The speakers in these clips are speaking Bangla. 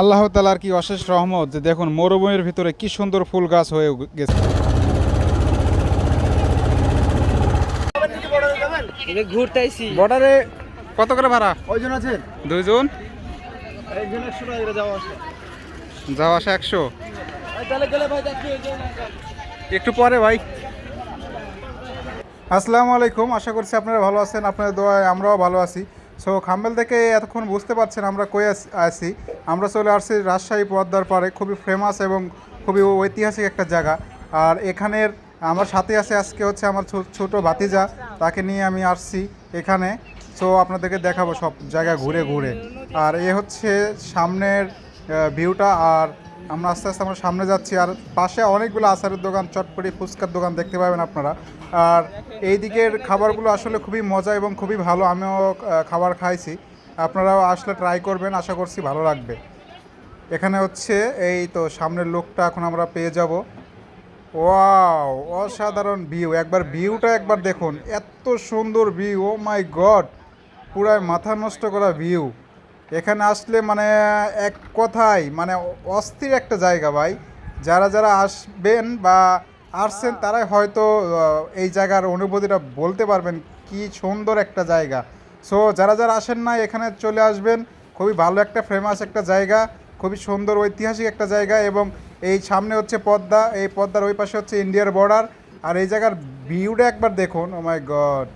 আল্লাহ তালার কি অশেষ রহমত যে দেখুন মরুভূমির ভিতরে কি সুন্দর ফুল গাছ হয়ে গেছে। বর্ডারে কত করে ভাড়া? কয়জন আছেন দুইজন? যাওয়া আসা। যাওয়া আসা একশো? একটু পরে ভাই। আসসালামু আলাইকুম আশা করছি আপনারা ভালো আছেন। আপনাদের দোয়ায় আমরাও ভালো আছি। সো খাম্বেল থেকে এতক্ষণ বুঝতে পারছেন আমরা কই আস- আমরা চলে আসছি রাজশাহী পদ্মার পারে খুবই ফেমাস এবং খুবই ঐতিহাসিক একটা জায়গা। আর এখানের আমার সাথে আছে আজকে হচ্ছে আমার ছোট ভাতিজা। তাকে নিয়ে আমি আসছি এখানে। সো আপনাদেরকে দেখাবো সব জায়গা ঘুরে ঘুরে। আর এ হচ্ছে সামনের ভিউটা আর আমরা আস্তে আস্তে আমরা সামনে যাচ্ছি, আর পাশে অনেকগুলো আচারের দোকান, চটপটি, ফুচকার দোকান দেখতে পাবেন আপনারা। আর এই দিকের খাবারগুলো আসলে খুবই মজা এবং খুবই ভালো, আমিও খাবার খাইছি। আপনারাও আসলে ট্রাই করবেন, আশা করছি ভালো লাগবে। এখানে হচ্ছে এই তো সামনের লোকটা এখন আমরা পেয়ে যাব। ওয়াও, অসাধারণ ভিউ একবার ভিউটা একবার দেখুন, এত সুন্দর ভিউ ও মাই গড পুরায় মাথা নষ্ট করা ভিউ এখানে আসলে মানে এক কথায় মানে অস্থির একটা জায়গা ভাই। যারা যারা আসবেন বা আসছেন তারাই হয়তো এই জায়গার অনুভূতিটা বলতে পারবেন কি সুন্দর একটা জায়গা। সো যারা যারা আসেন না এখানে চলে আসবেন। খুবই ভালো একটা ফেমাস একটা জায়গা খুবই সুন্দর ঐতিহাসিক একটা জায়গা এবং এই সামনে হচ্ছে পদ্মা এই পদ্মার ওই পাশে হচ্ছে ইন্ডিয়ার বর্ডার আর এই জায়গার ভিউটা একবার দেখুন ও মাই গড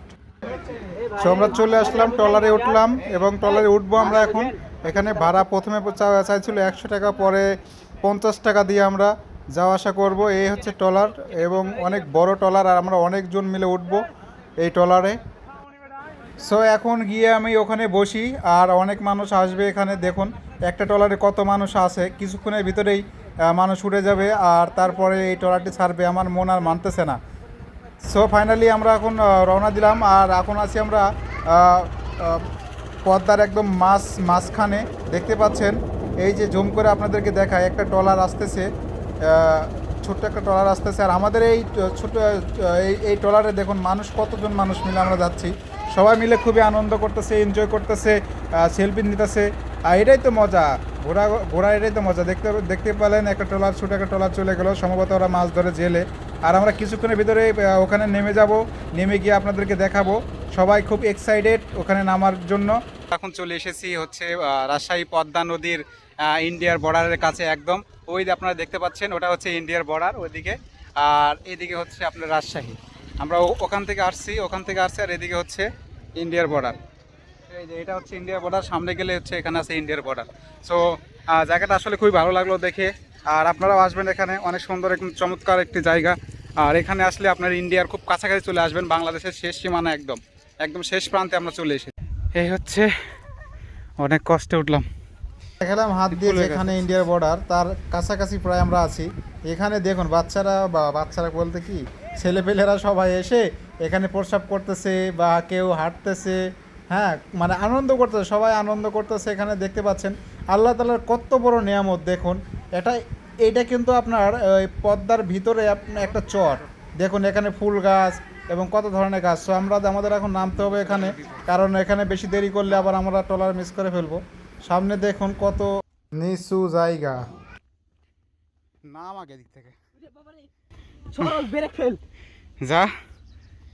সো আমরা চলে আসলাম, ট্রলারে উঠলাম এবং ট্রলারে উঠবো আমরা এখন। এখানে ভাড়া প্রথমে চাইছিল একশো টাকা, পরে পঞ্চাশ টাকা দিয়ে আমরা যাওয়া আসা করব। এই হচ্ছে ট্রলার এবং অনেক বড় ট্রলার, আর আমরা অনেকজন মিলে উঠবো এই ট্রলারে। সো এখন গিয়ে আমি ওখানে বসি, আর অনেক মানুষ আসবে এখানে। দেখুন, একটা ট্রলারে কত মানুষ আছে। কিছুক্ষণের ভিতরেই মানুষ উঠে যাবে, আর তারপরে এই ট্রলারটি ছাড়বে। আমার মন আর মানতেছে না। সো ফাইনালি আমরা এখন রওনা দিলাম। আর এখন আছি আমরা পদ্মার একদম মাছ, মাঝখানে। দেখতে পাচ্ছেন, এই যে জুম করে আপনাদেরকে দেখায়, একটা ট্রলার আসতেছে। ছোট্ট একটা ট্রলার আসতেছে। আর আমাদের এই ছোট এই এই ট্রলারে দেখুন, মানুষ, কতজন মানুষ মিলে আমরা যাচ্ছি। সবাই মিলে খুবই আনন্দ করতেছে এনজয় করতেছে সেলফি নিতেছে। আর এটাই তো মজা। ঘোরা ঘোরা এটাই তো মজা। দেখতে দেখতে পেলেন, একটা ট্রলার, ছোটো একটা ট্রলার চলে গেলো। সম্ভবত ওরা মাছ ধরে জেলে। আর আমরা কিছুক্ষণের ভিতরে ওখানে নেমে যাব, নেমে গিয়ে আপনাদেরকে দেখাবো। সবাই খুব এক্সাইটেড ওখানে নামার জন্য। এখন চলে এসেছি হচ্ছে রাজশাহী পদ্মা নদীর ইন্ডিয়ার বর্ডারের কাছে একদম। ওই আপনারা দেখতে পাচ্ছেন, ওটা হচ্ছে ইন্ডিয়ার বর্ডার ওইদিকে। আর এদিকে হচ্ছে আপনার রাজশাহী। আমরা ওখান থেকে আসছি, ওখান থেকে আসছি আর এদিকে হচ্ছে ইন্ডিয়ার বর্ডার। এই যে এটা হচ্ছে ইন্ডিয়ার বর্ডার, সামনে গেলে হচ্ছে এখানে আছে ইন্ডিয়ার বর্ডার। সো জায়গাটা আসলে খুবই ভালো লাগল দেখে। আর আপনারাও আসবেন এখানে, অনেক সুন্দর, একদম চমৎকার একটি জায়গা। আর এখানে আসলে আপনার ইন্ডিয়ার খুব কাছাকাছি চলে আসবেন বাংলাদেশের শেষ সীমানা একদম একদম শেষ প্রান্তে আমরা চলে এসেছি। এই হচ্ছে অনেক কষ্টে উঠলাম। দেখালাম হাত দিয়ে যেখানে ইন্ডিয়ার বর্ডার তার কাছাকাছি প্রায় আমরা আছি। এখানে দেখুন বাচ্চারা বা বাচ্চারা বলতে কি ছেলেপেলেরা সবাই এসে এখানে প্রসাব করতেছে বা কেউ হাঁটতেছে হ্যাঁ মানে আনন্দ করতেছে সবাই আনন্দ করতেছে এখানে দেখতে পাচ্ছেন। আল্লাহ তালার কত বড় নিয়ামত দেখুন এটা এইটা কিন্তু আপনার ওই পদ্মার ভিতরে একটা চর। দেখুন এখানে ফুল গাছ এবং কত ধরনের গাছ। সো আমরা আমাদের এখন নামতে হবে এখানে কারণ এখানে বেশি দেরি করলে আবার আমরা ট্রলার মিস করে ফেলব। সামনে দেখুন কত নিচু জায়গা। নাম আগে দিক থেকে। সরল ব্রেক ফেল। যা।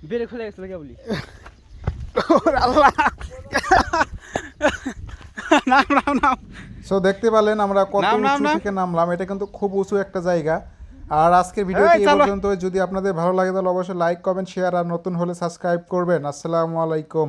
ব্রেক ফেলে গেছিল কে বলি। আল্লাহ। নাম নাম নাম। সো দেখতে পেলেন আমরা কত উঁচু থেকে নামলাম। এটা কিন্তু খুব উঁচু একটা জায়গা। আর আজকের ভিডিওটি এই, এই পর্যন্ত যদি আপনাদের ভালো লাগে তাহলে অবশ্যই লাইক কমেন্ট শেয়ার আর নতুন হলে সাবস্ক্রাইব করবেন। আসসালামু আলাইকুম।